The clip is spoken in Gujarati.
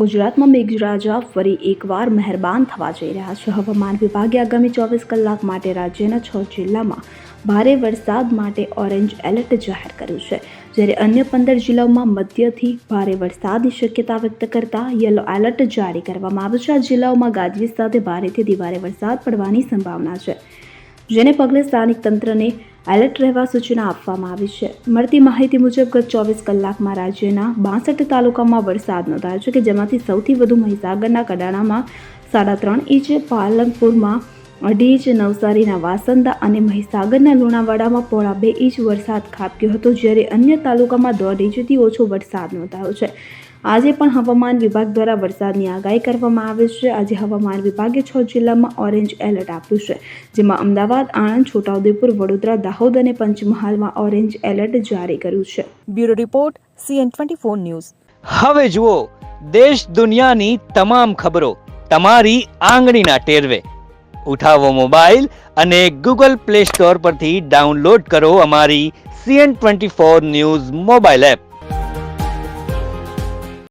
ગુજરાતમાં મેઘરાજા ફરી એકવાર મહેરબાન થવા જઈ રહ્યા છે. હવામાન વિભાગે આગામી ચોવીસ કલાક માટે રાજ્યના છ જિલ્લામાં ભારે વરસાદ માટે ઓરેન્જ એલર્ટ જાહેર કર્યું છે. જ્યારે અન્ય પંદર જિલ્લાઓમાં મધ્યથી ભારે વરસાદની શક્યતા વ્યક્ત કરતા યલો એલર્ટ જારી કરવામાં આવ્યું છે. આ જિલ્લાઓમાં ગાજવીજ સાથે ભારેથી ભારે વરસાદ પડવાની સંભાવના છે. જેને પગલે સ્થાનિક તંત્રને એલર્ટ રહેવા સૂચના આપવામાં આવી છે. મળતી માહિતી મુજબ ગત ચોવીસ કલાકમાં રાજ્યના બાસઠ તાલુકામાં વરસાદ નોંધાયો છે કે જેમાંથી સૌથી વધુ મહીસાગરના કડાણામાં સાડા ત્રણ ઇંચ, પાલનપુરમાં અઢી ઇંચ, નવસારીના વાસંદા અને મહીસાગરના લુણાવાડામાં પોળા બે ઇંચ વરસાદ ખાબક્યો હતો, જ્યારે અન્ય તાલુકામાં દોઢ ઇંચથી ઓછો વરસાદ નોંધાયો છે. આજે પણ હવામાન વિભાગ દ્વારા વરસાદની આગાહી કરવામાં આવી છે. આજે હવામાન વિભાગે છ જિલ્લામાં ઓરેન્જ એલર્ટ આપ્યું છે જેમાં અમદાવાદ આણંદ છોટાઉદેપુર વડોદરા દાહોદ અને પંચમહાલમાં ઓરેન્જ એલર્ટ જારી કર્યું છે. Bureau report CN twenty four news. હવે જુઓ દેશ દુનિયાની તમામ ખબરો તમારી આંગળીના ટેરવે. ઉઠાવો મોબાઈલ અને ગૂગલ પ્લે સ્ટોર પરથી ડાઉનલોડ કરો અમારી CN twenty four news mobile app.